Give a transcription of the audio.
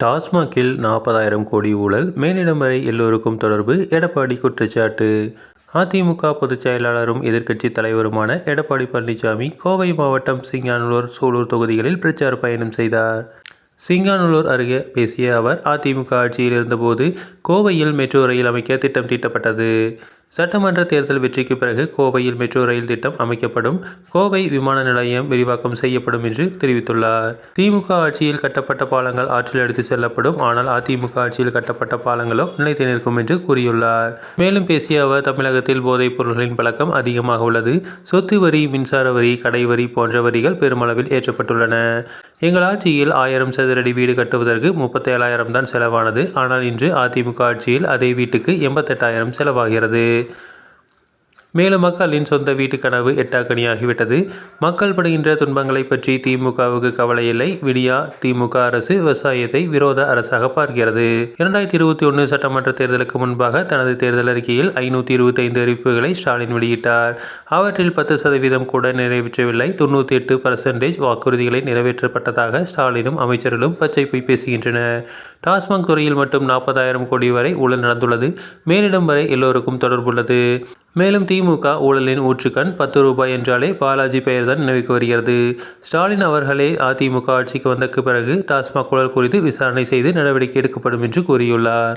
டாஸ்மாகில் நாற்பதாயிரம் கோடி ஊழல் மேலிடம் வரை எல்லோருக்கும் தொடர்பு எடப்பாடி குற்றச்சாட்டு. அதிமுக பொதுச் செயலாளரும் எதிர்க்கட்சி தலைவருமான எடப்பாடி பழனிசாமி கோவை மாவட்டம் சிங்கானூர் சூலூர் தொகுதிகளில் பிரச்சார பயணம் செய்தார். சிங்கானூர் அருகே பேசிய அவர் அதிமுக ஆட்சியில் இருந்தபோது கோவையில் மெட்ரோ ரயில் அமைக்க திட்டம் தீட்டப்பட்டது. சட்டமன்ற தேர்தல் வெற்றிக்கு பிறகு கோவையில் மெட்ரோ ரயில் திட்டம் அமைக்கப்படும். கோவை விமான நிலையம் விரிவாக்கம் செய்யப்படும் என்று தெரிவித்துள்ளார். திமுக ஆட்சியில் கட்டப்பட்ட பாலங்கள் ஆற்றில் எடுத்து செல்லப்படும். ஆனால் அதிமுக ஆட்சியில் கட்டப்பட்ட பாலங்களோ நிலைத்து நிற்கும் என்று கூறியுள்ளார். மேலும் பேசிய அவர் தமிழகத்தில் போதைப் பொருள்களின் பழக்கம் அதிகமாக உள்ளது. சொத்து வரி மின்சார வரி கடை வரி போன்ற வரிகள் பெருமளவில் ஏற்றப்பட்டுள்ளன. எங்கள் ஆட்சியில் ஆயிரம் சதுரடி வீடு கட்டுவதற்கு முப்பத்தேழாயிரம் தான் செலவானது. ஆனால் இன்று அதிமுக ஆட்சியில் அதே வீட்டுக்கு எண்பத்தெட்டாயிரம் செலவாகிறது. மேலும் மக்களின் சொந்த வீட்டு கனவு எட்டாக்கணியாகிவிட்டது மக்கள் படுகின்ற துன்பங்களை பற்றி திமுகவுக்கு கவலை இல்லை விடியா திமுக அரசு விவசாயத்தை விரோத அரசாக பார்க்கிறது. இரண்டாயிரத்தி இருபத்தி ஒன்று சட்டமன்ற தேர்தலுக்கு முன்பாக தனது தேர்தல் அறிக்கையில் ஐநூற்றி இருபத்தைந்து அறிவிப்புகளை ஸ்டாலின் வெளியிட்டார். அவற்றில் பத்து சதவீதம் கூட நிறைவேற்றவில்லை. தொண்ணூற்றி எட்டு பர்சன்டேஜ் வாக்குறுதிகளை நிறைவேற்றப்பட்டதாக ஸ்டாலினும் அமைச்சர்களும் பச்சை போய் பேசுகின்றனர். டாஸ்மாக் துறையில் மட்டும் நாற்பதாயிரம் கோடி வரை ஊழல் நடந்துள்ளது. மேலிடம் வரை எல்லோருக்கும் தொடர்புள்ளது. மேலும் திமுக ஊழலின் ஊற்றுக்கண் பத்து ரூபாய் என்றாலே பாலாஜி பெயர்தான் நினைவுக்கு வருகிறது. ஸ்டாலின் அவர்களே அதிமுக ஆட்சிக்கு வந்த பிறகு டாஸ்மாக் ஊழல் குறித்து விசாரணை செய்து நடவடிக்கை எடுக்கப்படும் என்று கூறியுள்ளார்.